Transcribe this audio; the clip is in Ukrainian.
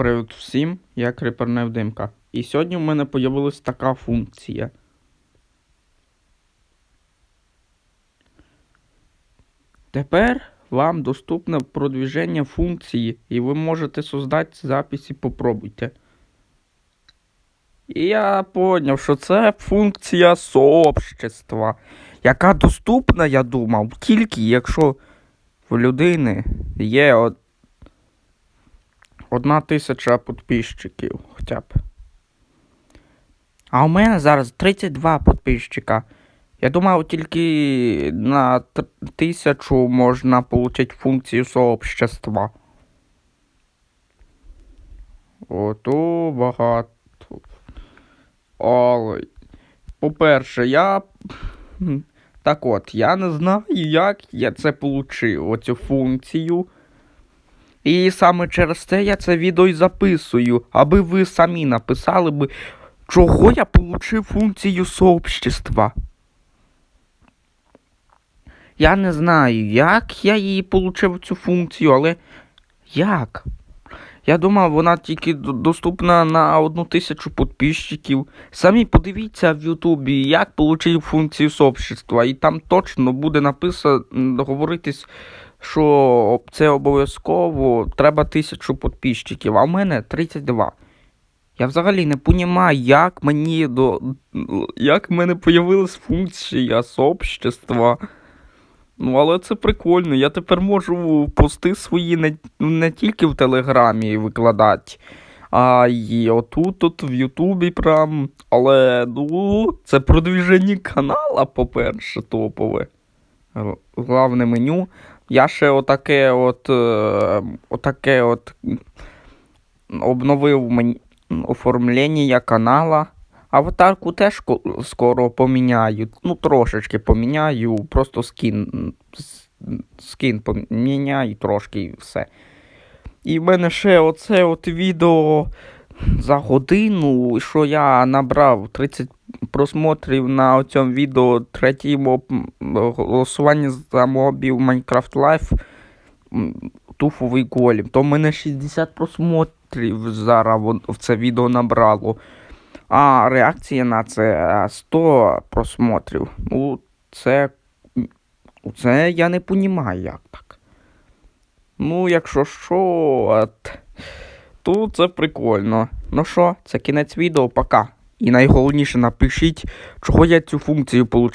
Привіт всім, я Крипер Невдимка. І сьогодні в мене появилась така функція. Тепер вам доступне продвіження функції, і ви можете создати записи попробуйте. І я поняв, що це функція сообщества, яка доступна, я думав, тільки якщо в людини є от Одна тисяча підписчиків хоча б. А у мене зараз 32 підписчика. Я думав, тільки на тисячу можна отримати функцію сообщества. Ото багато. Але, по-перше, я. Так от, я не знаю, як я це отримав, оцю функцію. І саме через це я це відео і записую, аби ви самі написали би, чого я получив функцію сообщества. Я не знаю, як я її получив цю функцію, але як? Я думав, вона тільки доступна на одну тисячу підписчиків. Самі подивіться в Ютубі, як отримав функцію сообщества, і там точно буде написано говоритись що це обов'язково треба тисячу підписчиків, а в мене 32. Я взагалі не розумію, як мені до. Як в мене появилась функція сообщества. Ну, але це прикольно. Я тепер можу пости свої не, не тільки в Телеграмі викладати, а й отут, тут в Ютубі прям. Але ну, це продвіження канала, по-перше, топове. Главне меню. Я ще отаке от, е, отаке от обновив оформлення канала. Аватарку теж скоро поміняю. Ну, трошечки поміняю, просто скін. Скін поміняю трошки і все. І в мене ще оце от відео за годину, що я набрав 30 просмотрів на цьому відео третій голосування за мобів Minecraft Life туфовий голім. То в мене 60 просмотрів зараз в це відео набрало. А реакція на це е, 100 просмотрів. Ну, це. Це я не понімаю, як так. Ну, якщо що, то це прикольно. Ну що, це кінець відео, пока. І найголовніше напишіть, чого я цю функцію отримав.